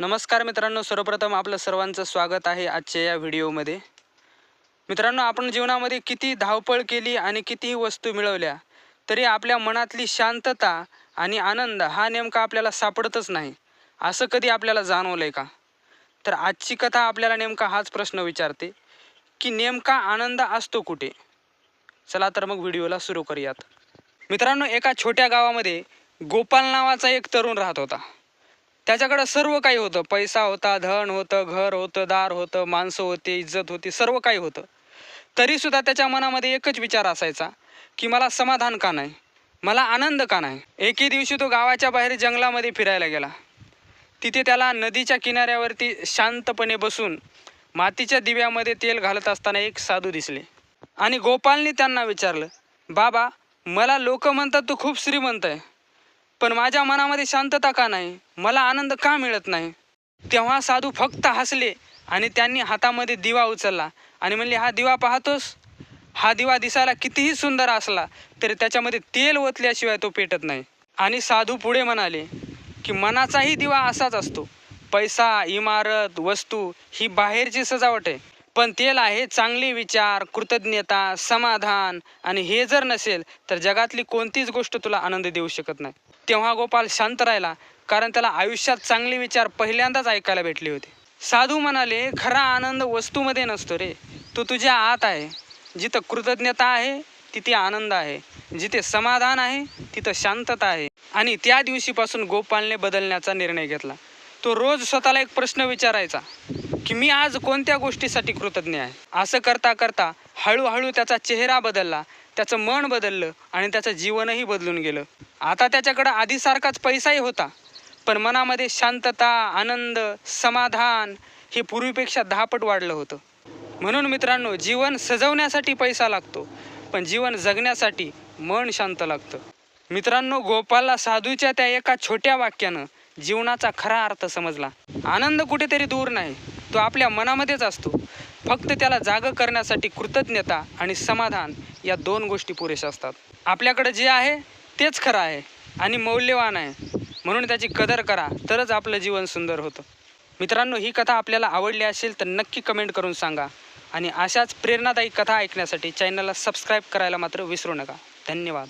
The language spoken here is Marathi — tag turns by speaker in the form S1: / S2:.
S1: नमस्कार मित्रांनो सर्वप्रथम आपलं सर्वांचं स्वागत आहे आजच्या या व्हिडिओमध्ये. मित्रांनो आपण जीवनामध्ये किती धावपळ केली आणि कितीही वस्तू मिळवल्या तरी आपल्या मनातली शांतता आणि आनंद हा नेमका आपल्याला सापडतच नाही असं कधी आपल्याला जाणवलं आहे का? तर आजची कथा आपल्याला नेमका हाच प्रश्न विचारते की नेमका आनंद असतो कुठे? चला तर मग व्हिडिओला सुरू करूयात. मित्रांनो एका छोट्या गावामध्ये गोपाल नावाचा एक तरुण राहत होता. त्याच्याकडं सर्व काही होतं. पैसा होता धन होतं घर होतं दार होतं माणसं होती इज्जत होती सर्व काही होतं. तरीसुद्धा त्याच्या मनामध्ये एकच विचार असायचा की मला समाधान का नाही? मला आनंद का नाही? एके दिवशी तो गावाच्या बाहेर जंगलामध्ये फिरायला गेला. तिथे त्याला नदीच्या किनाऱ्यावरती शांतपणे बसून मातीच्या दिव्यामध्ये तेल घालत असताना एक साधू दिसले. आणि गोपालने त्यांना विचारलं बाबा मला लोक म्हणतात तू खूप श्रीमंत आहे. पण माझ्या मनामध्ये शांतता का नाही? मला आनंद का मिळत नाही? तेव्हा साधू फक्त हसले आणि त्यांनी हातामध्ये दिवा उचलला आणि म्हणले हा दिवा पाहतोस? हा दिवा दिसायला कितीही सुंदर असला तरी त्याच्यामध्ये तेल ओतल्याशिवाय तो पेटत नाही. आणि साधू पुढे म्हणाले की मनाचाही दिवा असाच असतो. पैसा इमारत वस्तू ही बाहेरची सजावट आहे. पण तेल आहे चांगले विचार कृतज्ञता समाधान. आणि हे जर नसेल तर जगातली कोणतीच गोष्ट तुला आनंद देऊ शकत नाही. तेव्हा गोपाल शांत राहिला कारण त्याला आयुष्यात चांगले विचार पहिल्यांदाच ऐकायला भेटले होते. साधू म्हणाले खरा आनंद वस्तूमध्ये नसतो रे. तो तुझ्या आत आहे. जिथं कृतज्ञता आहे तिथे आनंद आहे. जिथे समाधान आहे तिथं शांतता आहे. आणि त्या दिवशीपासून गोपालने बदलण्याचा निर्णय घेतला. तो रोज स्वतःला एक प्रश्न विचारायचा. की मी आज कोणत्या गोष्टीसाठी कृतज्ञ आहे? असं करता करता हळूहळू त्याचा चेहरा बदलला त्याचं मन बदललं आणि त्याचं जीवनही बदलून गेलं. आता त्याच्याकडं आधीसारखाच पैसाही होता पण मनामध्ये शांतता आनंद समाधान हे पूर्वीपेक्षा दहापट वाढलं होतं. म्हणून मित्रांनो जीवन सजवण्यासाठी पैसा लागतो पण जीवन जगण्यासाठी मन शांत लागतं. मित्रांनो गोपालला साधूच्या त्या एका छोट्या वाक्यानं जीवनाचा खरा अर्थ समजला. आनंद कुठेतरी दूर नाही तो आपल्या मनामध्येच असतो. फक्त त्याला जागं करण्यासाठी कृतज्ञता आणि समाधान या दोन गोष्टी पुरेशा असतात. आपल्याकडे जे आहे तेच खरं आहे आणि मौल्यवान आहे. म्हणून त्याची कदर करा तरच आपलं जीवन सुंदर होतं. मित्रांनो ही कथा आपल्याला आवडली असेल तर नक्की कमेंट करून सांगा. आणि अशाच प्रेरणादायी कथा ऐकण्यासाठी चॅनलला सबस्क्राईब करायला मात्र विसरू नका. धन्यवाद.